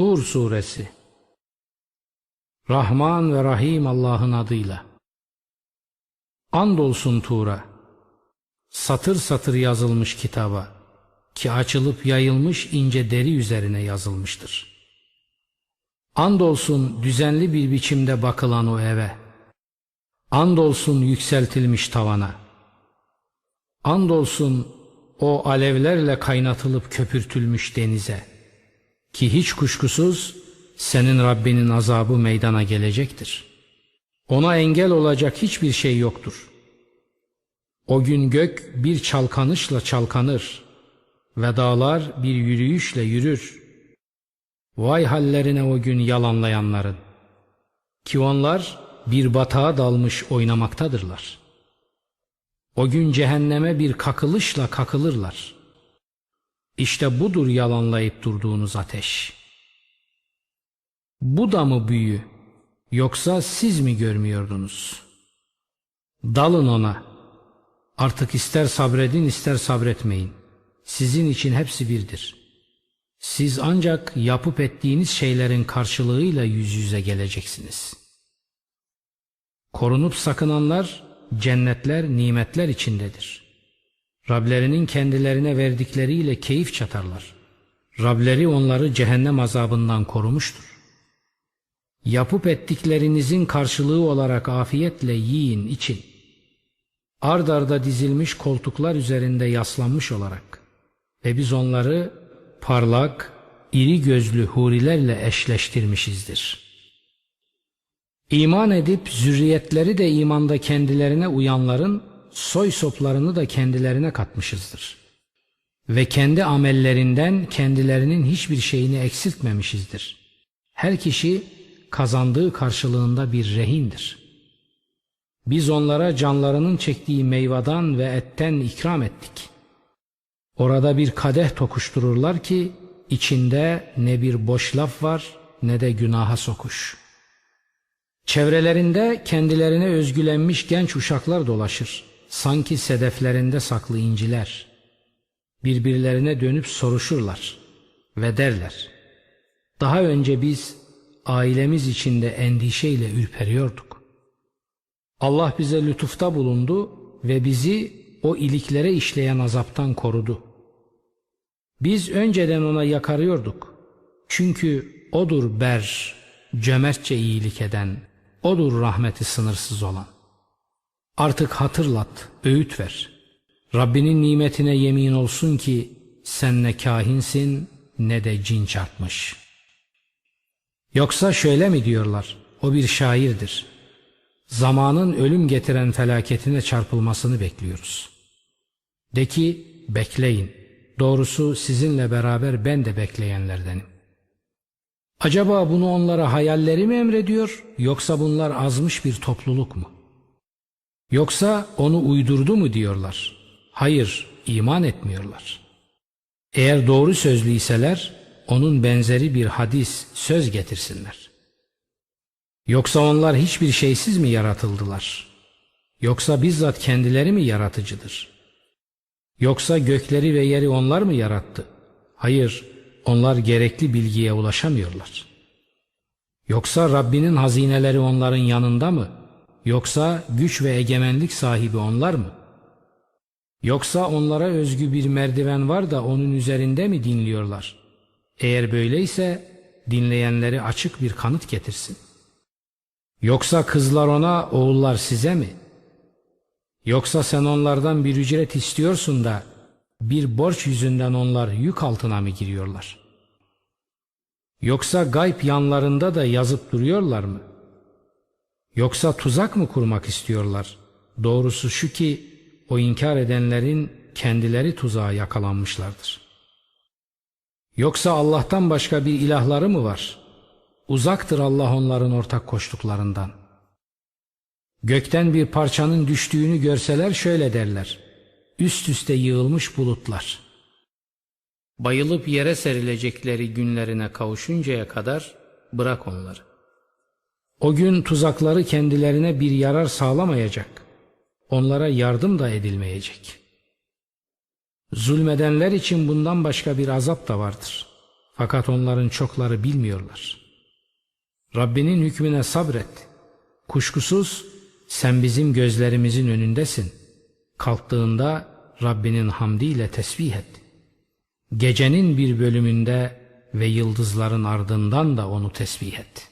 Tur Suresi Rahman ve Rahim Allah'ın adıyla Andolsun Tur'a Satır satır yazılmış kitaba ki açılıp yayılmış ince deri üzerine yazılmıştır. Andolsun düzenli bir biçimde bakılan o eve. Andolsun yükseltilmiş tavana. Andolsun o alevlerle kaynatılıp köpürtülmüş denize. Ki hiç kuşkusuz senin Rabbinin azabı meydana gelecektir. Ona engel olacak hiçbir şey yoktur. O gün gök bir çalkanışla çalkanır ve dağlar bir yürüyüşle yürür. Vay hallerine o gün yalanlayanların. Ki onlar bir batağa dalmış oynamaktadırlar. O gün cehenneme bir kakılışla kakılırlar. İşte budur yalanlayıp durduğunuz ateş. Bu da mı büyü, yoksa siz mi görmüyordunuz? Dalın ona. Artık ister sabredin ister sabretmeyin. Sizin için hepsi birdir. Siz ancak yapıp ettiğiniz şeylerin karşılığıyla yüz yüze geleceksiniz. Korunup sakınanlar cennetler, nimetler içindedir. Rablerinin kendilerine verdikleriyle keyif çatarlar. Rableri onları cehennem azabından korumuştur. Yapıp ettiklerinizin karşılığı olarak afiyetle yiyin, için. Ard arda dizilmiş koltuklar üzerinde yaslanmış olarak ve biz onları parlak, iri gözlü hurilerle eşleştirmişizdir. İman edip zürriyetleri de imanda kendilerine uyanların soy soplarını da kendilerine katmışızdır. Ve kendi amellerinden kendilerinin hiçbir şeyini eksiltmemişizdir. Her kişi kazandığı karşılığında bir rehindir. Biz onlara canlarının çektiği meyvadan ve etten ikram ettik. Orada bir kadeh tokuştururlar ki içinde ne bir boş laf var ne de günaha sokuş. Çevrelerinde kendilerine özgülenmiş genç uşaklar dolaşır. Sanki sedeflerinde saklı inciler. Birbirlerine dönüp soruşurlar ve derler. Daha önce biz ailemiz içinde endişeyle ürperiyorduk. Allah bize lütufta bulundu ve bizi o iliklere işleyen azaptan korudu. Biz önceden ona yakarıyorduk. Çünkü odur ber, cömertçe iyilik eden, odur rahmeti sınırsız olan. Artık hatırlat, öğüt ver. Rabbinin nimetine yemin olsun ki sen ne kahinsin ne de cin çarpmış. Yoksa şöyle mi diyorlar, o bir şairdir. Zamanın ölüm getiren felaketine çarpılmasını bekliyoruz. De ki bekleyin, doğrusu sizinle beraber ben de bekleyenlerdenim. Acaba bunu onlara hayalleri mi emrediyor yoksa bunlar azmış bir topluluk mu? Yoksa onu uydurdu mu diyorlar? Hayır, iman etmiyorlar. Eğer doğru sözlüyseler onun benzeri bir hadis, söz getirsinler. Yoksa onlar hiçbir şeysiz mi yaratıldılar? Yoksa bizzat kendileri mi yaratıcıdır? Yoksa gökleri ve yeri onlar mı yarattı? Hayır, onlar gerekli bilgiye ulaşamıyorlar. Yoksa Rabbinin hazineleri onların yanında mı? Yoksa güç ve egemenlik sahibi onlar mı? Yoksa onlara özgü bir merdiven var da onun üzerinde mi dinliyorlar? Eğer böyleyse dinleyenleri açık bir kanıt getirsin. Yoksa kızlar ona, oğullar size mi? Yoksa sen onlardan bir ücret istiyorsun da bir borç yüzünden onlar yük altına mı giriyorlar? Yoksa gayb yanlarında da yazıp duruyorlar mı? Yoksa tuzak mı kurmak istiyorlar? Doğrusu şu ki o inkar edenlerin kendileri tuzağa yakalanmışlardır. Yoksa Allah'tan başka bir ilahları mı var? Uzaktır Allah onların ortak koştuklarından. Gökten bir parçanın düştüğünü görseler şöyle derler. Üst üste yığılmış bulutlar. Bayılıp yere serilecekleri günlerine kavuşuncaya kadar bırak onları. O gün tuzakları kendilerine bir yarar sağlamayacak. Onlara yardım da edilmeyecek. Zulmedenler için bundan başka bir azap da vardır. Fakat onların çokları bilmiyorlar. Rabbinin hükmüne sabret. Kuşkusuz sen bizim gözlerimizin önündesin. Kalktığında Rabbinin hamdiyle tesbih et. Gecenin bir bölümünde ve yıldızların ardından da onu tesbih et.''